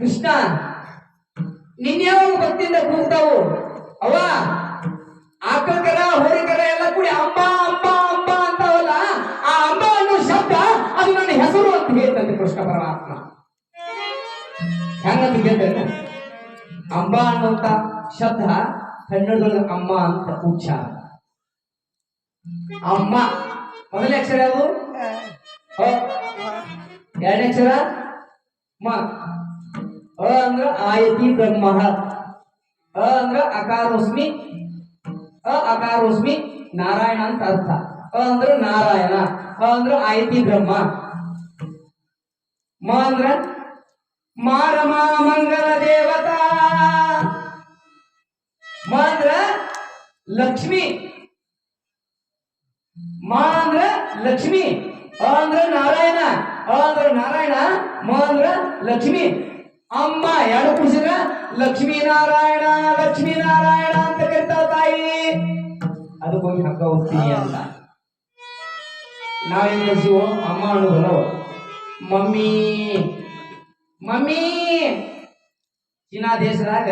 ಕೃಷ್ಣ ನಿನ್ಯಾವಾಗ ಭಕ್ತಿಯಿಂದ ಕೂಗ್ತಾವು? ಅವ ಆಕಳ ಕರ ಹೋರಿ ಕರ ಎಲ್ಲ ಕೂಡಿ ಅಂಬ ಅಂಬ ಅಂಬ ಅಂತಾವಲ್ಲ ಆ ಅಮ್ಮ ಅನ್ನೋ ಶಬ್ದ ಅದು ನನ್ನ ಹೆಸರು ಅಂತ ಹೇಳ್ತಂತೆ ಕೃಷ್ಣ ಪರಮಾತ್ಮ. ಹೆಂಗಂತ ಕೇಳ್ತೇನೆ? ಅಂಬ ಅನ್ನುವಂತ ಶಬ್ದ ಕನ್ನಡದಲ್ಲಿ ಅಮ್ಮ ಅಂತ ಉಚ್ಚಾರ ಅಮ್ಮ ಮೊದಲನೇ ಅಕ್ಷರ ಯಾವುದು. ಎರಡನೇ ಅಕ್ಷರ? ಮ. ಅ ಅಂದ್ರ ಆಯತಿ ಬ್ರಹ್ಮ ಅ ಅಂದ್ರ ಅಕಾರೋಸ್ಮಿ ಅ ಅಕಾರೋಸ್ಮಿ ನಾರಾಯಣ ಅಂತ ಅರ್ಥ ಅ ಅಂದ್ರ ನಾರಾಯಣ ಅ ಅಂದ್ರ ಆಯತಿ ಬ್ರಹ್ಮ ಮ ಅಂದ್ರ ಮಾರಮ ಮಂಗಲ ದೇವತಾ ಮ ಅಂದ್ರ ಲಕ್ಷ್ಮಿ ಮಾ ಅಂದ್ರ ಲಕ್ಷ್ಮಿ ಅ ಅಂದ್ರ ನಾರಾಯಣ ಅ ಅಂದ್ರ ನಾರಾಯಣ ಮ ಅಂದ್ರ ಲಕ್ಷ್ಮಿ ಅಮ್ಮ ಯಾರು ಪುರುಷರ? ಲಕ್ಷ್ಮೀನಾರಾಯಣ ಲಕ್ಷ್ಮೀನಾರಾಯಣ ಲಕ್ಷ್ಮೀ ನಾರಾಯಣ ಅಂತ ಕರಿತಾವ ತಾಯಿ ಅದಕ್ಕೋಗಿ ಹಕ್ಕ ಹೋಗ್ತೀನಿ ಅಂತ. ನಾವೇನ್ ಕಳ್ಸಿವೋ ಅಮ್ಮ ಅನ್ನೋದಲ್ಲ ಮಮ್ಮಿ. ಮಮ್ಮಿ! ಚೀನಾ ದೇಶದಾಗ